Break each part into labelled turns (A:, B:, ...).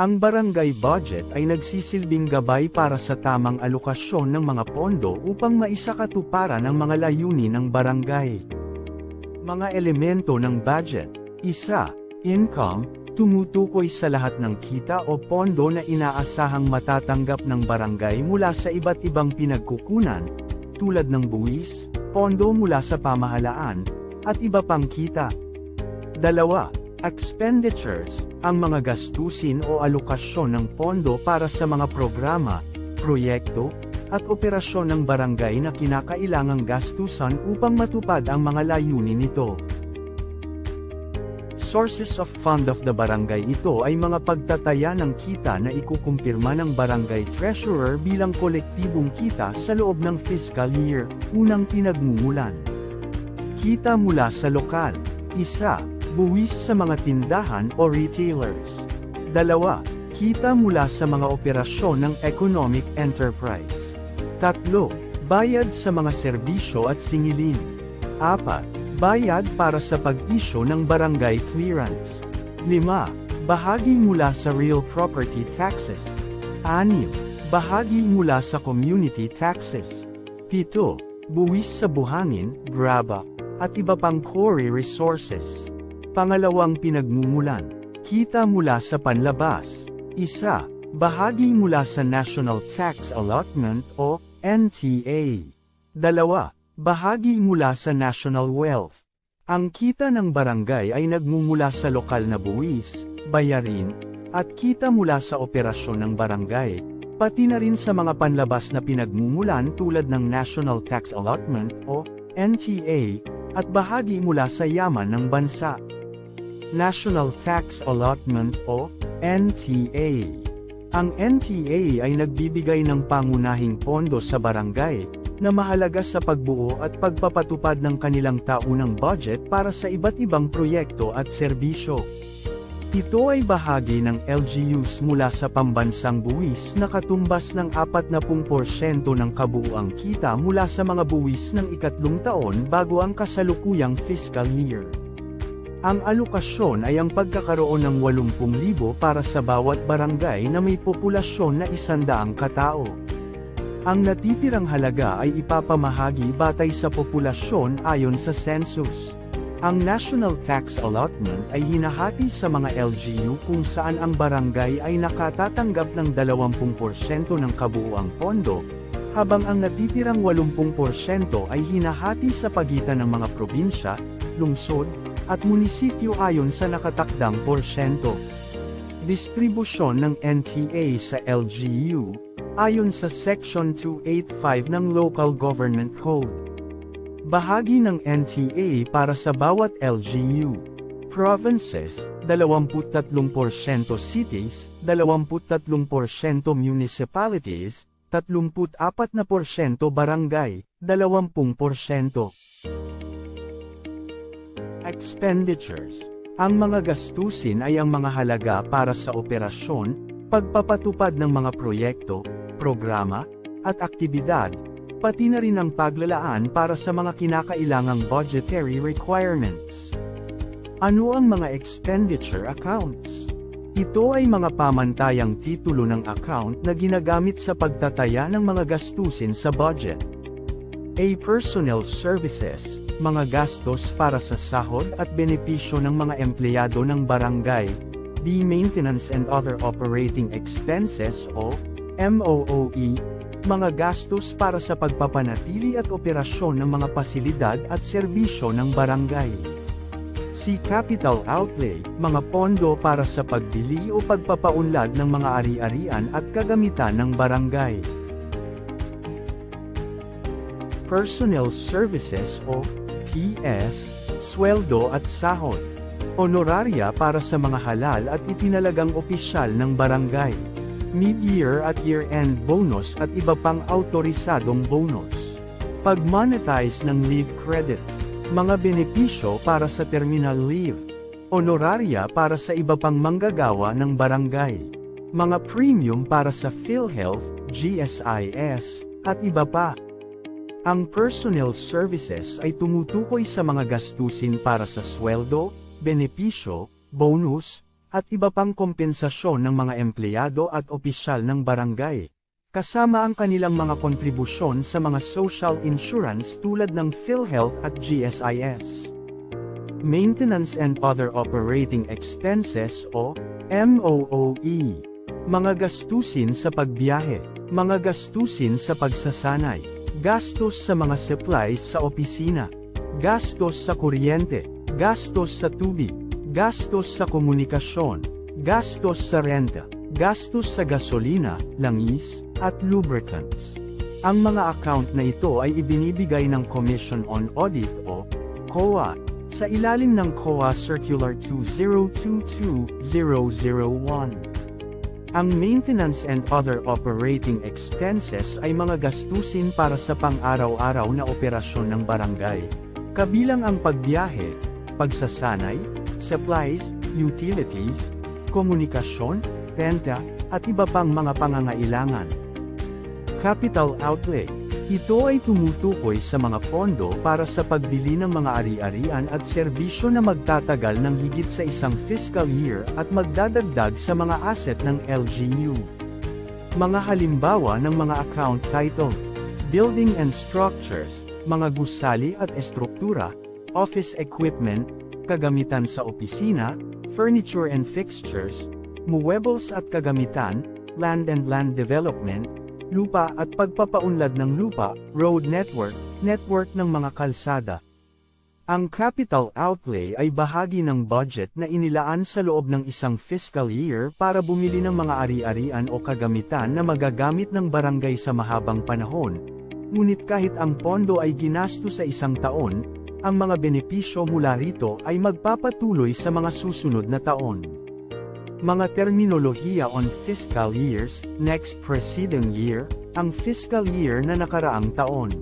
A: Ang barangay budget ay nagsisilbing gabay para sa tamang alokasyon ng mga pondo upang maisakatuparan ang mga layunin ng barangay. Mga elemento ng budget. Isa, income, tumutukoy sa lahat ng kita o pondo na inaasahang matatanggap ng barangay mula sa iba't ibang pinagkukunan, tulad ng buwis, pondo mula sa pamahalaan, at iba pang kita. Dalawa, expenditures, ang mga gastusin o alokasyon ng pondo para sa mga programa, proyekto, at operasyon ng barangay na kinakailangang gastusan upang matupad ang mga layunin nito. Sources of fund of the barangay ito ay mga pagtataya ng kita na ikukumpirma ng barangay treasurer bilang kolektibong kita sa loob ng fiscal year, unang pinagmumulan. Kita mula sa lokal. Isa, buwis sa mga tindahan o retailers. Dalawa, kita mula sa mga operasyon ng economic enterprise. Tatlo, bayad sa mga serbisyo at singilin. Apat, bayad para sa pag-isyo ng barangay clearance. Lima, bahagi mula sa real property taxes. Anim, bahagi mula sa community taxes. Pito, buwis sa buhangin, graba, at iba pang quarry resources. Pangalawang pinagmumulan, kita mula sa panlabas. Isa, bahagi mula sa National Tax Allotment o NTA. Dalawa, bahagi mula sa National Wealth. Ang kita ng barangay ay nagmumula sa lokal na buwis, bayarin, at kita mula sa operasyon ng barangay, pati na rin sa mga panlabas na pinagmumulan tulad ng National Tax Allotment o NTA, at bahagi mula sa yaman ng bansa. National Tax Allotment o NTA. Ang NTA ay nagbibigay ng pangunahing pondo sa barangay, na mahalaga sa pagbuo at pagpapatupad ng kanilang taunang budget para sa iba't ibang proyekto at serbisyo. Ito ay bahagi ng LGUs mula sa pambansang buwis na katumbas ng 40% ng kabuuang kita mula sa mga buwis ng ikatlong taon bago ang kasalukuyang fiscal year. Ang alokasyon ay ang pagkakaroon ng 80,000 para sa bawat barangay na may populasyon na isandaang katao. Ang natitirang halaga ay ipapamahagi batay sa populasyon ayon sa census. Ang National Tax Allotment ay hinahati sa mga LGU kung saan ang barangay ay nakatatanggap ng 20% ng kabuuang pondo, habang ang natitirang 80% ay hinahati sa pagitan ng mga probinsya, lungsod, at munisipyo ayon sa nakatakdang porsyento. Distribusyon ng NTA sa LGU, ayon sa Section 285 ng Local Government Code. Bahagi ng NTA para sa bawat LGU. Provinces, 23% cities, 23% municipalities, 34% barangay, 20%. Expenditures. Ang mga gastusin ay ang mga halaga para sa operasyon, pagpapatupad ng mga proyekto, programa, at aktibidad, pati na rin ang paglalaan para sa mga kinakailangang budgetary requirements. Ano ang mga expenditure accounts? Ito ay mga pamantayang titulo ng account na ginagamit sa pagtataya ng mga gastusin sa budget. A. Personnel Services, mga gastos para sa sahod at benepisyo ng mga empleyado ng barangay. B. Maintenance and Other Operating Expenses o MOOE, mga gastos para sa pagpapanatili at operasyon ng mga pasilidad at serbisyo ng barangay. C. Capital Outlay, mga pondo para sa pagbili o pagpapaunlad ng mga ari-arian at kagamitan ng barangay. Personnel Services o PS, sweldo at sahod. Honoraria para sa mga halal at itinalagang opisyal ng barangay. Mid-year at year-end bonus at iba pang autorisadong bonus. Pag-monetize ng leave credits. Mga benepisyo para sa terminal leave. Honoraria para sa iba pang manggagawa ng barangay. Mga premium para sa PhilHealth, GSIS, at iba pa. Ang personnel services ay tumutukoy sa mga gastusin para sa sweldo, benepisyo, bonus, at iba pang kompensasyon ng mga empleyado at opisyal ng barangay. Kasama ang kanilang mga kontribusyon sa mga social insurance tulad ng PhilHealth at GSIS. Maintenance and Other Operating Expenses o MOOE. Mga gastusin sa pagbiyahe, mga gastusin sa pagsasanay, gastos sa mga supplies sa opisina, gastos sa kuryente, gastos sa tubig, gastos sa komunikasyon, gastos sa renta, gastos sa gasolina, langis, at lubricants. Ang mga account na ito ay ibinibigay ng Commission on Audit o COA sa ilalim ng COA Circular 2022-001. Ang maintenance and other operating expenses ay mga gastusin para sa pang-araw-araw na operasyon ng barangay. Kabilang ang pagbiyahe, pagsasanay, supplies, utilities, komunikasyon, renta, at iba pang mga pangangailangan. Capital outlay. Ito ay tumutukoy sa mga pondo para sa pagbili ng mga ari-arian at serbisyo na magtatagal ng higit sa isang fiscal year at magdadagdag sa mga asset ng LGU. Mga halimbawa ng mga account title, Building and Structures, mga gusali at estruktura, office equipment, kagamitan sa opisina, furniture and fixtures, muebles at kagamitan, land and land development, lupa at pagpapaunlad ng lupa, road network, network ng mga kalsada. Ang capital outlay ay bahagi ng budget na inilaan sa loob ng isang fiscal year para bumili ng mga ari-arian o kagamitan na magagamit ng barangay sa mahabang panahon. Ngunit kahit ang pondo ay ginasto sa isang taon, ang mga benepisyo mula rito ay magpapatuloy sa mga susunod na taon. Mga terminolohiya on fiscal years, next preceding year, ang fiscal year na nakaraang taon.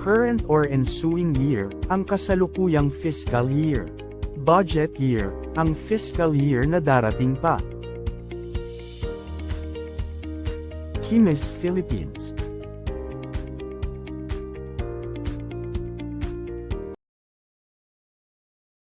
A: Current or ensuing year, ang kasalukuyang fiscal year. Budget year, ang fiscal year na darating pa. Kimis Philippines